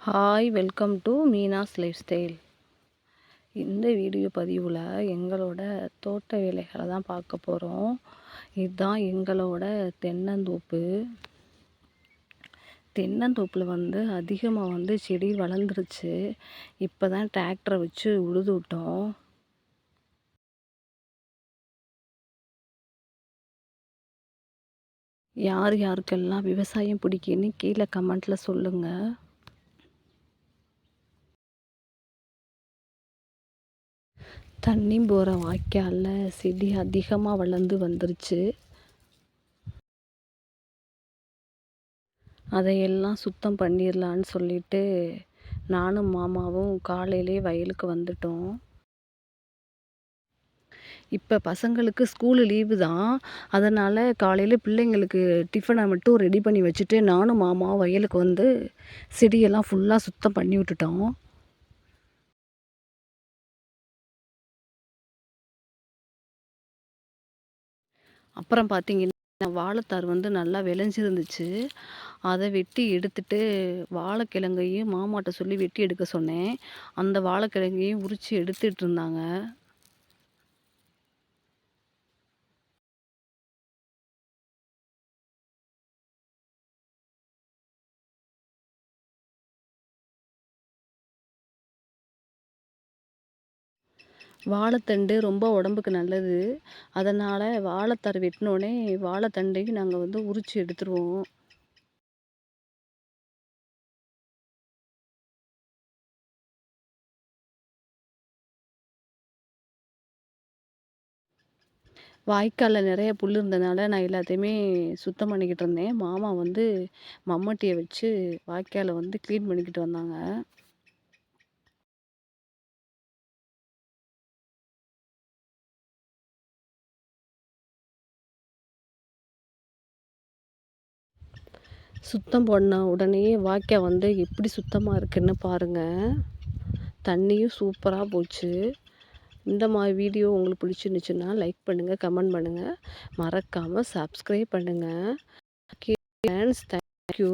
Hi welcome to Meena's life style இந்த video பதிவில் எங்களோட தோட்ட வேலைகளை தான் பார்க்க போகிறோம் இதுதான் எங்களோட தென்னந்தோப்பு. தென்னந்தோப்பில் வந்து அதிகமாக வந்து செடி வளர்ந்துருச்சு. இப்போ தான் டிராக்டரை வச்சு உழுது விட்டோம். யார் யாருக்கெல்லாம் விவசாயம் பிடிக்குன்னு கீழே கமெண்ட்டில் சொல்லுங்கள் தண்ணி போகிற வாய்க்காலில் செடி அதிகமாக வளர்ந்து வந்துருச்சு. அதையெல்லாம் சுத்தம் பண்ணிடலான்னு சொல்லிட்டு நானும் மாமாவும் காலையிலே வயலுக்கு வந்துட்டோம். இப்போ பசங்களுக்கு ஸ்கூலு லீவு தான். அதனால் காலையில் பிள்ளைங்களுக்கு டிஃபனை மட்டும் ரெடி பண்ணி வச்சுட்டு நானும் மாமாவும் வயலுக்கு வந்து செடியெல்லாம் ஃபுல்லாக சுத்தம் பண்ணி விட்டுட்டோம். அப்புறம் பார்த்தீங்கன்னா வாழைத்தார் வந்து நல்லா விளைஞ்சிருந்துச்சு. அதை வெட்டி எடுத்துட்டு வாழைக்கிழங்கையும் மாமாட்ட சொல்லி வெட்டி எடுக்க சொன்னேன். அந்த வாழைக்கிழங்கையும் உரித்து எடுத்துகிட்டு இருந்தாங்க. வாழைத்தண்டு ரொம்ப உடம்புக்கு நல்லது. அதனால் வாழைத்தார் வெட்டினோடனே வாழைத்தண்டையும் நாங்கள் வந்து உரித்து எடுத்துருவோம். வாய்க்காலில் நிறைய புல் இருந்ததுனால நான் எல்லாத்தையுமே சுத்தம் பண்ணிக்கிட்டு இருந்தேன். மாமா வந்து மம்மட்டியை வச்சு வாய்க்காலை வந்து க்ளீன் பண்ணிக்கிட்டு வந்தாங்க. சுத்தம் பண்ண உடனே வாய்க்கால் வந்து எப்படி சுத்தமாக இருக்குன்னு பாருங்கள் தண்ணியும் சூப்பராக போச்சு. இந்த மாதிரி வீடியோ உங்களுக்கு பிடிச்சிருந்துச்சுன்னா லைக் பண்ணுங்கள் கமெண்ட் பண்ணுங்கள் மறக்காமல் சப்ஸ்கிரைப் பண்ணுங்கள் ஓகே ஃப்ரெண்ட்ஸ் தேங்க்யூ